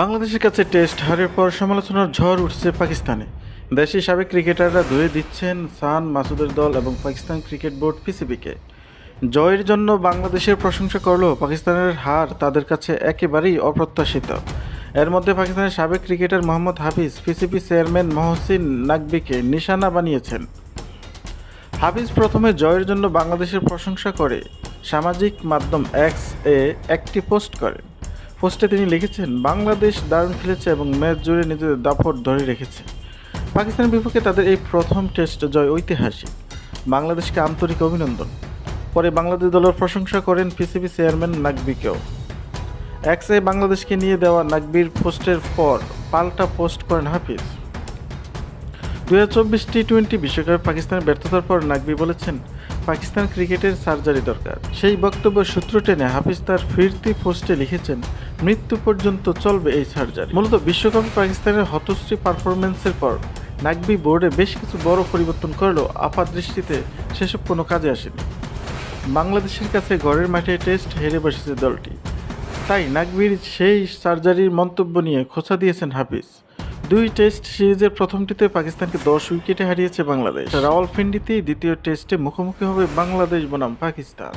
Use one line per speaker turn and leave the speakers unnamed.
বাংলাদেশের কাছে টেস্ট হারের পর সমালোচনার ঝড় উঠছে পাকিস্তানে। দেশের সাবেক ক্রিকেটাররা ধুয়ে দিচ্ছেন সান মাসুদের দল এবং পাকিস্তান ক্রিকেট বোর্ড পিসিবিকে। জয়ের জন্য বাংলাদেশের প্রশংসা করলেও পাকিস্তানের হার তাদের কাছে একেবারেই অপ্রত্যাশিত। এর মধ্যে পাকিস্তানের সাবেক cricketer Mohammad Hafeez, PCB chairman Mohsin নাকবিকে নিশানা বানিয়েছেন। হাফিজ প্রথমে জয়ের জন্য বাংলাদেশের প্রশংসা করে, সামাজিক মাধ্যম এক্স এ একটি পোস্ট করেন পোস্টে তিনি লিখেছেন, বাংলাদেশ দারুণ খেলেছে এবং ম্যাচ জুড়ে নিজেদের দাপট ধরে রেখেছে। পাকিস্তানের বিপক্ষে তাদের এই প্রথম টেস্ট জয় ঐতিহাসিক। বাংলাদেশকে আন্তরিক অভিনন্দন। পরে বাংলাদেশ দলের প্রশংসা করেন পিসিবি চেয়ারম্যান নাকবিকেও এক্সে বাংলাদেশকে নিয়ে দেওয়া নাকবির পোস্টের পর পাল্টা পোস্ট করেন হাফিজ। হাজার চব্বিশ টি টোয়েন্টি বিশ্বকাপে পাকিস্তানের ব্যর্থতার পর নাকবি বলেছেন, পাকিস্তান ক্রিকেটের সার্জারি দরকার। সেই বক্তব্য সূত্র টেনে হাফিজ তার ফিরতি পোস্টে লিখেছেন মৃত্যু পর্যন্ত চলবে এই সার্জারি। মূলত বিশ্বকাপে পাকিস্তানের হতশ্রী পারফরমেন্সের পর নাকবি বোর্ডে বেশ কিছু বড় পরিবর্তন করলেও আপাত দৃষ্টিতে সেসব কোনো কাজে আসেনি। বাংলাদেশের কাছে ঘরের মাঠে টেস্ট হেরে বসেছে দলটি। তাই নাকবির সেই সার্জারির মন্তব্য নিয়ে খোঁচা দিয়েছেন হাফিজ। দুই টেস্ট সিরিজের প্রথমটিতে পাকিস্তানকে দশ উইকেটে হারিয়েছে বাংলাদেশ। রাওয়ালপিন্ডিতেই দ্বিতীয় টেস্টে মুখোমুখি হবে বাংলাদেশ বনাম পাকিস্তান।